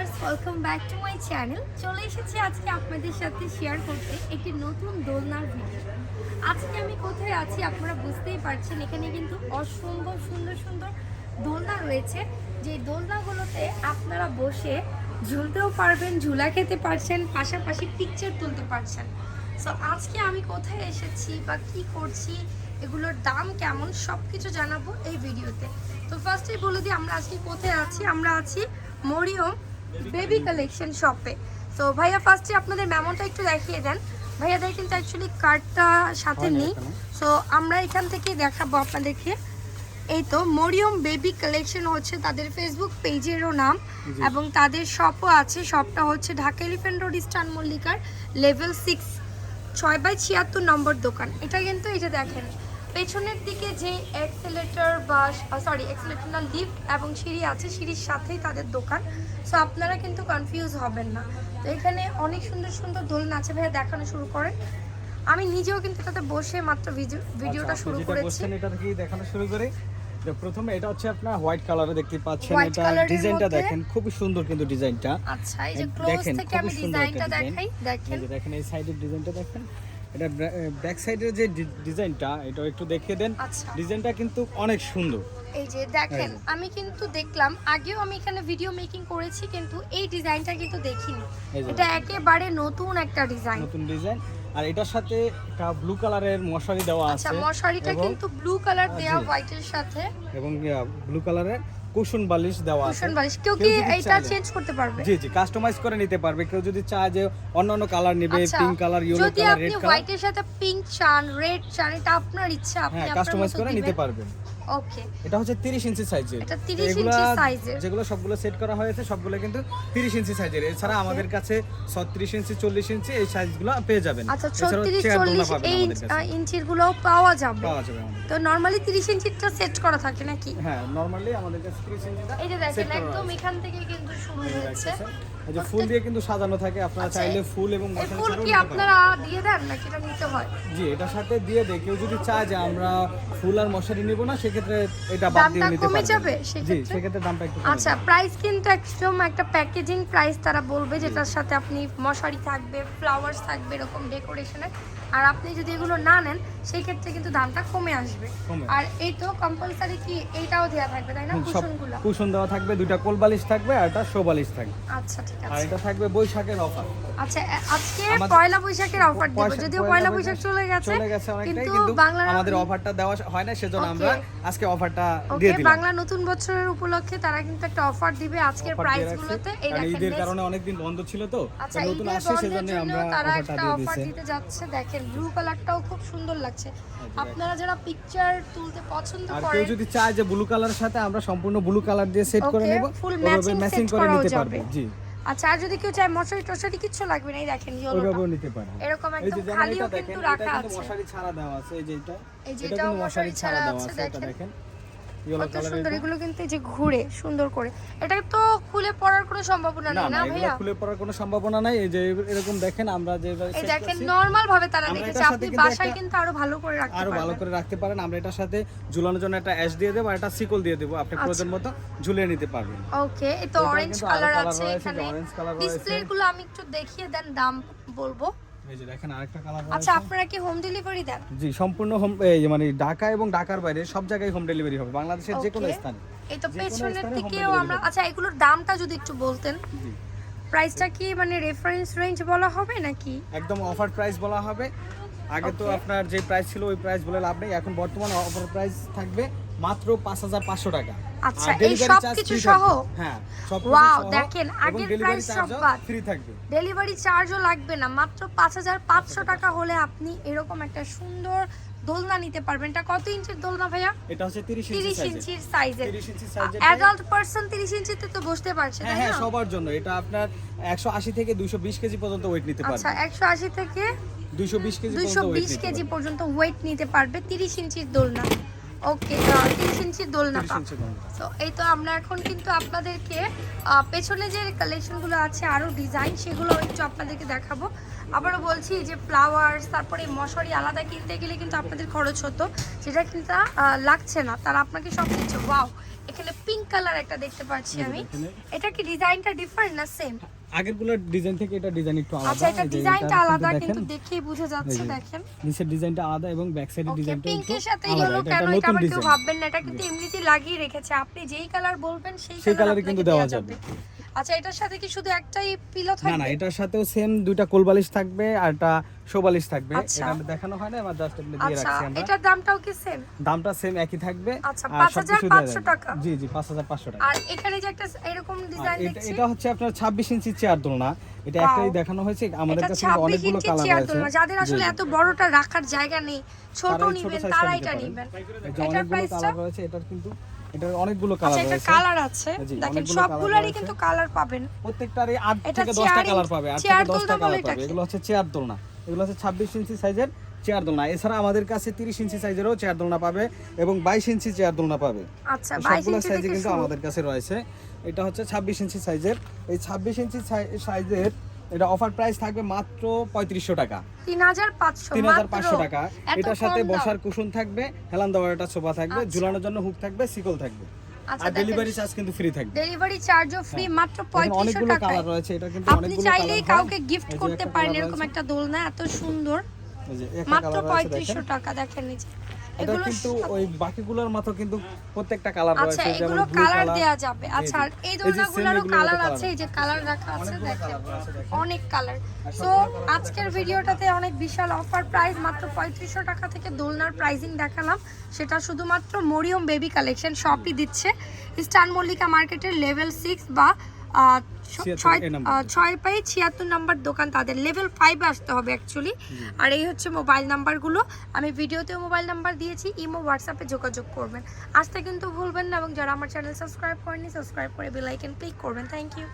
Viewers welcome back to my channel চলে এসেছি আজকে আপনাদের সাথে শেয়ার করতে একটি নতুন দোলনার ভিডিও আজকে আমি কোথায় আছি আপনারা বুঝতেই পারছেন, এখানে কিন্তু অসম্ভব সুন্দর সুন্দর দোলনা রয়েছে। যে দোলনাগুলোতে আপনারা বসে ঝুলতেও পারবেন, ঝুলা খেতে পারছেন, পাশাপাশি পিকচার তুলতে পারছেন। সো আজকে আমি কোথায় এসেছি বা কি করছি, এগুলোর দাম কেমন সব কিছু জানাব এই ভিডিওতে তো। ফার্স্টেই বলে দিই, আমরা আজকে কোথায় আছি? আমরা আছি মরিয়ম বেবি কালেকশন শপে। তো ভাইয়া ফার্স্টে আপনাদের মেমনটা একটু দেখিয়ে দেন। ভাইয়াদের কিন্তু অ্যাকচুয়ালি কার্ডটা সাথে নেই। সো আমরা এখান থেকে দেখাবো আপনাদেরকে। এই তো মরিয়ম বেবি কালেকশন হচ্ছে তাদের ফেসবুক পেজেরও নাম এবং তাদের শপও আছে। শপটা হচ্ছে ঢাকা এলিফেন্ট রোড ইস্টার্ন মল্লিকার লেভেল সিক্স ছয় বাই ছিয়াত্তর নম্বর দোকান। এটা কিন্তু এই যে দেখেন পেছনের দিকে যে এক্সেলেটর বা সরি এক্সেলেটর না লিফট এবং সিঁড়ি আছে সিঁড়ির সাথেই তাদের দোকান। সো আপনারা কিন্তু কনফিউজ হবেন না। তো এখানে অনেক সুন্দর সুন্দর দোলনা আছে। ভাইয়া দেখানো শুরু করেন। আমি নিজেও কিন্তু এটাতে বসে মাত্র ভিডিও- ভিডিওটা আচ্ছা, শুরু করেছি। এটা থেকেই দেখানো শুরু করি। প্রথমে এটা হচ্ছে আপনার হোয়াইট কালারে দেখতে পাচ্ছেন। এটা ডিজাইনটা দেখেন খুবই সুন্দর কিন্তু ডিজাইনটা। আচ্ছা এই যে ক্লোজ থেকে আমি ডিজাইনটা দেখাই দেখেন। দেখেন এই সাইডের ডিজাইনটা দেখেন। এটা ব্যাক সাইডের যে ডিজাইনটা এটা একটু দেখিয়ে দেন। আচ্ছা। ডিজাইনটা কিন্তু অনেক সুন্দর। এই যে দেখেন আমি কিন্তু দেখলাম আগেও আমি এখানে ভিডিও মেকিং করেছি কিন্তু এই ডিজাইনটা কিন্তু দেখিনি। এটা একেবারে নতুন একটা ডিজাইন। নতুন ডিজাইন। আর এটার সাথে একটা ব্লু কালারের মশারি দেওয়া আচ্ছা আছে। মশারিটা কিন্তু ব্লু কালার জি। হোয়াইটের সাথে। এবং ব্লু কালারের কুশন বালিশ দেওয়া আছে। কুশন বালিশ। কেউ কি এটা চেঞ্জ করতে পারবে? জি জি কাস্টমাইজ করে নিতে পারবে। কেউ যদি চায় যে অন্যান্য কালার নেবে পিঙ্ক কালার ইয়েলো যদি কালার আপনি রেড কালার হোয়াইটের সাথে পিঙ্ক চান রেড চান এটা আপনার ইচ্ছা আপনি হ্যাঁ আপনার কাস্টমাইজ করে নিতে পারবেন। ওকে এটা হচ্ছে 30 ইঞ্চি সাইজের এটা 30 ইঞ্চি সাইজের। যেগুলো সবগুলো সেট করা হয়েছে সবগুলো কিন্তু 30 ইঞ্চি সাইজের এছাড়া আমাদের কাছে 36 ইঞ্চি 40 ইঞ্চি এই সাইজগুলো পেয়ে যাবেন। আচ্ছা এছাড়াও 36 40 এই ইঞ্চিরগুলো পাওয়া যাবে। পাওয়া যাবে তো নরমালি 30 ইঞ্চিটা সেট করা থাকে নাকি? হ্যাঁ নরমালি আমাদের কাছে 30 ইঞ্চিটা এই যে দেখেন একদম এখান থেকে কিন্তু শুরু হয়েছে। এই যে ফুল দিয়ে কিন্তু সাজানো থাকে আপনারা আচ্ছা, চাইলে ফুল এবং ফুল কি আপনারা দিয়ে দেন নাকি এটা নিতে হয়? জি এটার সাথে দিয়ে দেয়। কেউ যদি চায় যে আমরা ফুল আর মশারি নিব না সেক্ষেত্রে এটা বাদ দিয়ে নিতে কমে যাবে? জি সেক্ষেত্রে? দামটা একটু আচ্ছা প্রাইস কিন্তু একদম একটা প্যাকেজিং প্রাইস তারা বলবে যেটার সাথে আপনি মশারি থাকবে ফ্লাওয়ার্স থাকবে এরকম ডেকোরেশনের আর আপনি যদি এগুলো না নেন সেই ক্ষেত্রে কিন্তু দামটা কমে আসবে। আর এই তো কম্পালসারি কি এইটাও দেওয়া থাকবে তাই না? কুশনগুলো? কুশন দেওয়া থাকবে দুইটা কোল বালিশ থাকবে আর একটা শো বালিশ থাকবে। আচ্ছা ঠিক আর এটা থাকবে বৈশাখের অফার। আচ্ছা আজকে পয়লা বৈশাখের অফার দিব যদিও পয়লা বৈশাখ চলে গেছে চলে গেছে অনেকটাই কিন্তু আমাদের অফারটা দেওয়া হয় না সেজন্য আমরা আজকে অফারটা দিয়ে দিলাম। বাংলা নতুন বছরের উপলক্ষে তারা কিন্তু একটা অফার দিবে আজকের Offer দিয়ে প্রাইস রাখছে। গুলোতে। এই কারণ দেখেন ঈদের next- কারণে অনেকদিন বন্ধ ছিল তো আচ্ছা নতুন আসছে সেজন্য আমরা তারা একটা অফার দিতে যাচ্ছে। দেখেন ব্লু কালারটাও খুব সুন্দর লাগছে। আপনারা যারা পিকচার তুলতে পছন্দ আর করেন কেউ যদি চায় যে ব্লু কালারের সাথে আমরা সম্পূর্ণ ব্লু কালার দিয়ে সেট করে নেব matching ম্যাচিং করে নিতে পারবে। জি। আচ্ছা আর যদি কেউ চায় মশারি টশারি কিছু লাগবে না এই দেখেন ইয়েলোটা। নিতে পারে এরকম একদম খালিও কিন্তু রাখা আছে। মশারি ছাড়া দেওয়া আছে এই যে এটা। এই যে এটাও মশারি ছাড়া আছে দেখেন। কত সুন্দর এগুলো কিন্তু যে ঘুরে সুন্দর করে। এটা তো খুলে পড়ার কোনো সম্ভাবনা নেই না ভাইয়া? খুলে পড়ার কোনো সম্ভাবনা নাই। এই যে এরকম দেখেন আমরা যে এই দেখেন নরমাল ভাবে তারা দেখেছে। আপনি বাসায় কিন্তু আরও ভালো করে রাখতে আরও ভালো করে রাখতে পারেন। আমরা এটার সাথে ঝুলানোর জন্য একটা অ্যাশ দিয়ে দেবো আর একটা সিকল দিয়ে দেবো। আপনি প্রয়োজন মতো ঝুলিয়ে নিতে পারবেন। ওকে এই তো অরেঞ্জ কালার আছে এখানে। ডিসপ্লে গুলো আমি একটু দেখিয়ে দেন দাম বলব। এই যে দেখেন আরেকটা কালার আচ্ছা আপনারা কি হোম ডেলিভারি দেন? জি সম্পূর্ণ হোম এই মানে ঢাকা এবং ঢাকার বাইরে সব জায়গায় হোম ডেলিভারি হবে বাংলাদেশের যে কোনো. স্থানে। এই তো পেছনের দিকেও আমরা আচ্ছা এগুলোর দামটা যদি একটু বলতেন। জি। প্রাইসটা কি মানে রেফারেন্স রেঞ্জ বলা হবে নাকি? একদম অফার প্রাইস বলা হবে। আগে তো আপনার যে প্রাইস ছিল ওই প্রাইস বলে লাভ নেই এখন বর্তমানে অফার প্রাইস থাকবে মাত্র পাঁচ হাজার পাঁচশো টাকা। আচ্ছা, এই সব কিছু সহ? হ্যাঁ Wow, দেখেন, আগের price সব বাদ। ফ্রি থাকবে। ডেলিভারি চার্জও লাগবে না মাত্র পাঁচ হাজার পাঁচশো টাকা হলে আপনি এরকম একটা সুন্দর দোলনা নিতে পারবেন। এটা কত ইঞ্চির দোলনা ভাইয়া? এটা হচ্ছে 30 ইঞ্চি তিরিশ সাইজের ইঞ্চির সাইজের 30 ইঞ্চি সাইজের অ্যাডাল্ট পার্সন তিরিশ ইঞ্চিতে তো বসতে পারছে হ্যাঁ তাই হ্যাঁ সবার জন্য। এটা আপনার 180 থেকে 220 কেজি পর্যন্ত ওয়েট নিতে পারবে। আচ্ছা একশো আশি থেকে 220 কেজি পর্যন্ত weight বিশ নিতে কেজি পর্যন্ত ওয়েট নিতে পারবে তিরিশ ইঞ্চির দোলনা। ওকে তিরিশ ইঞ্চির দোলনা 30 তো এই তো আমরা এখন কিন্তু আপনাদেরকে পেছনে যে কালেকশনগুলো আছে আরও ডিজাইন সেগুলো একটু আপনাদেরকে দেখাবো। আবারও বলছি যে ফ্লাওয়ার্স তারপরে মশারি আলাদা কিনতে গেলে কিন্তু আপনাদের খরচ হতো। যেটা কিন্তু লাগছে না। তারা আপনাকে সব দিচ্ছে ওয়াও এখানে পিঙ্ক কালার একটা দেখতে পাচ্ছি আমি। এটা কি ডিজাইনটা ডিফারেন্ট না সেম আগেরগুলোর ডিজাইন থেকে এটা ডিজাইন একটু আলাদা। আচ্ছা এটা ডিজাইনটা আলাদা কিন্তু দেখেই বোঝা যাচ্ছে দেখেন। নিচের ডিজাইনটা আলাদা এবং ব্যাক সাইডের ডিজাইনটা একটু পিঙ্কের সাথে ইয়েলো কেন? এটা আবার কেউ ভাববেন না এটা কিন্তু এমনিতেই লাগিয়ে রেখেছে। আপনি যেই কালার বলবেন সেই কালার কালারই কিন্তু দেওয়া যাবে। আচ্ছা এটার সাথে কি শুধু একটাই পিলো থাকবে না এটার সাথেও সেম দুইটা কোলবালিশ থাকবে আর একটা শোবালিশ থাকবে। আচ্ছা। এটা দেখানো হয় না এবার জাস্ট এমনি দিয়ে আচ্ছা রাখছি আমরা। এটার দামটাও কি সেম দামটা সেম একই থাকবে। আচ্ছা, 5,500 সবকিছু দেওয়া যাবে। টাকা। জি জি পাঁচ হাজার পাঁচশো টাকা। আর এখানে যে একটা এরকম ডিজাইন দেখছি। এটা হচ্ছে আপনার ছাব্বিশ ইঞ্চি চেয়ার দোলনা এটা একটাই দেখানো হয়েছে। আমাদের কাছে অনেকগুলো কালার আছে। যাদের আসলে এত বড়টা রাখার জায়গা নেই ছোট নিবেন তারা এটা নিবেন। এটার প্রাইসটা এটার কিন্তু এটার অনেকগুলো আচ্ছা কালার এটা রয়েছে। কালার আছে। দেখেন সবগুলারই। কিন্তু কালার পাবেন। প্রত্যেকটারই আট এটা থেকে দশটা চেয়ারিং- কালার পাবে আট চেয়ার থেকে কালার পাবে। এগুলো হচ্ছে চেয়ার দোলনা এগুলো হচ্ছে ছাব্বিশ ইঞ্চি সাইজের চেয়ার দোলনা এছাড়া আমাদের কাছে তিরিশ ইঞ্চি সাইজেরও চেয়ার দোলনা পাবে এবং বাইশ ইঞ্চি চেয়ার দোলনা পাবে। আচ্ছা 22 ইঞ্চি সাইজে কিন্তু আমাদের কাছে রয়েছে। এটা হচ্ছে ছাব্বিশ ইঞ্চি সাইজের এই ছাব্বিশ ইঞ্চি সাইজের এটা অফার প্রাইস থাকবে মাত্র পঁয়ত্রিশশো টাকা। 3500 তিন হাজার পাঁচশো টাকা। এটার সাথে বসার কুশন থাকবে হেলান দেওয়ার একটা সোফা থাকবে আচ্ছা। ঝুলানোর জন্য হুক থাকবে সিকল থাকবে। আচ্ছা আর ডেলিভারি চার্জ কিন্তু ফ্রি থাকবে। ডেলিভারি চার্জও ফ্রি মাত্র এখানে 3500 অনেকগুলো কালার রয়েছে এটা কিন্তু আপনি চাইলেই কাউকে গিফট করতে পারেন এরকম। একটা দোলনা এত সুন্দর। মাত্র colour রয়েছে দেখেন। পঁয়ত্রিশশো টাকা দেখেন নিচে এটা কিন্তু ওই বাকিগুলোর মতো কিন্তু প্রত্যেকটা কালার আচ্ছা রয়েছে যেমন এগুলো কালার দেয়া যাবে। আচ্ছা আর এই দোলনাগুলোরও কালার আছে এই যে কালার রাখা আছে দেখেন। অনেক কালার সো আজকের ভিডিওটাতে অনেক বিশাল অফার প্রাইস মাত্র পঁয়ত্রিশশো টাকা থেকে দোলনার প্রাইসিং দেখালাম। সেটা শুধুমাত্র মরিয়ম বেবি কালেকশন শপই দিচ্ছে। ইস্টার্ন মল্লিকা মার্কেটের লেভেল সিক্স বা আহ, ছ- 76 ছয় পাই ছিয়াত্তর নাম্বার দোকান তাদের। লেভেল ফাইভে আসতে হবে অ্যাকচুয়ালি আর এই হচ্ছে মোবাইল নাম্বারগুলো আমি ভিডিওতেও মোবাইল নাম্বার দিয়েছি ইমো হোয়াটসঅ্যাপে যোগাযোগ করবেন। আসতে কিন্তু ভুলবেন না এবং যারা আমার চ্যানেল সাবস্ক্রাইব করেনি সাবস্ক্রাইব করে বেলাইকেন ক্লিক করবেন। Thank you